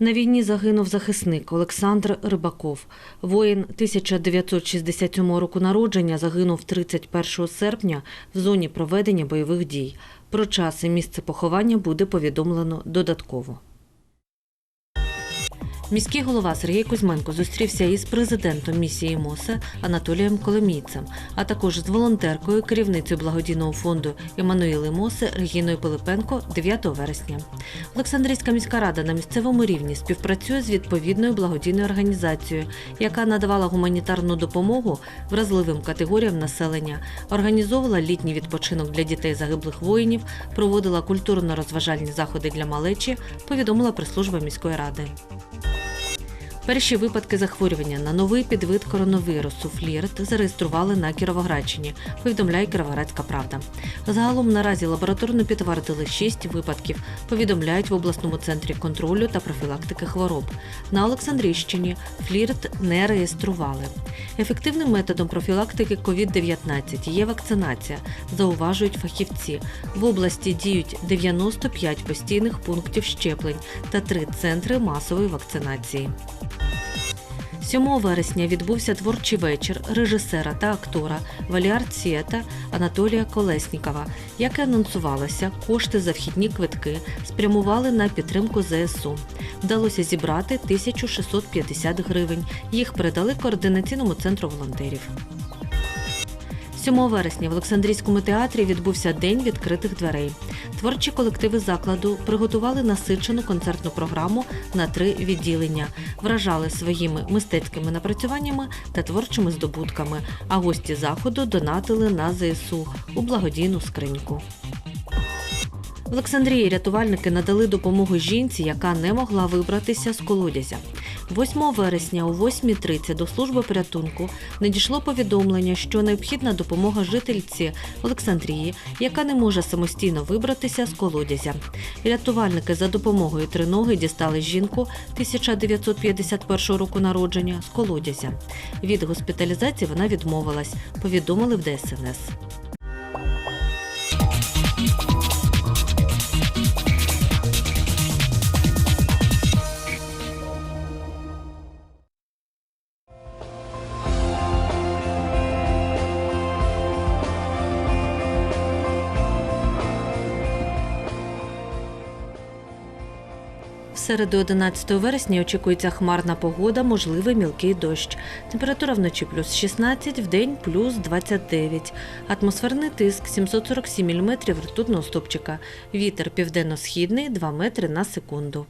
На війні загинув захисник Олександр Рибаков. Воїн 1967 року народження загинув 31 серпня в зоні проведення бойових дій. Про час і місце поховання буде повідомлено додатково. Міський голова Сергій Кузьменко зустрівся із президентом місії МОСЕ Анатолієм Коломійцем, а також з волонтеркою, керівницею благодійного фонду Еммануїли Мосе Регіною Пилипенко 9 вересня. Олександрійська міська рада на місцевому рівні співпрацює з відповідною благодійною організацією, яка надавала гуманітарну допомогу вразливим категоріям населення, організовувала літній відпочинок для дітей загиблих воїнів, проводила культурно-розважальні заходи для малечі, повідомила прес-служба міської ради. Перші випадки захворювання на новий підвид коронавірусу флірт зареєстрували на Кіровоградщині, повідомляє Кіровоградська правда. Загалом наразі лабораторно підтвердили 6 випадків, повідомляють в обласному центрі контролю та профілактики хвороб. На Олександрійщині флірт не реєстрували. Ефективним методом профілактики COVID-19 є вакцинація, зауважують фахівці. В області діють 95 постійних пунктів щеплень та 3 центри масової вакцинації. 7 вересня відбувся творчий вечір режисера та актора Валіар Цієта Анатолія Колеснікова. Як і анонсувалося, кошти за вхідні квитки спрямували на підтримку ЗСУ. Вдалося зібрати 1650 гривень. Їх передали координаційному центру волонтерів. 7 вересня в Олександрійському театрі відбувся День відкритих дверей. Творчі колективи закладу приготували насичену концертну програму на три відділення, вражали своїми мистецькими напрацюваннями та творчими здобутками. А гості заходу донатили на ЗСУ у благодійну скриньку. В Олександрії рятувальники надали допомогу жінці, яка не могла вибратися з колодязя. 8 вересня о 8.30 до служби порятунку надійшло повідомлення, що необхідна допомога жительці Олександрії, яка не може самостійно вибратися з колодязя. Рятувальники за допомогою триноги дістали жінку 1951 року народження з колодязя. Від госпіталізації вона відмовилась, повідомили в ДСНС. Середу 11 вересня очікується хмарна погода, можливий мілкий дощ. Температура вночі плюс 16, в день плюс 29. Атмосферний тиск 747 мм ртутного стопчика. Вітер південно-східний 2 метри на секунду.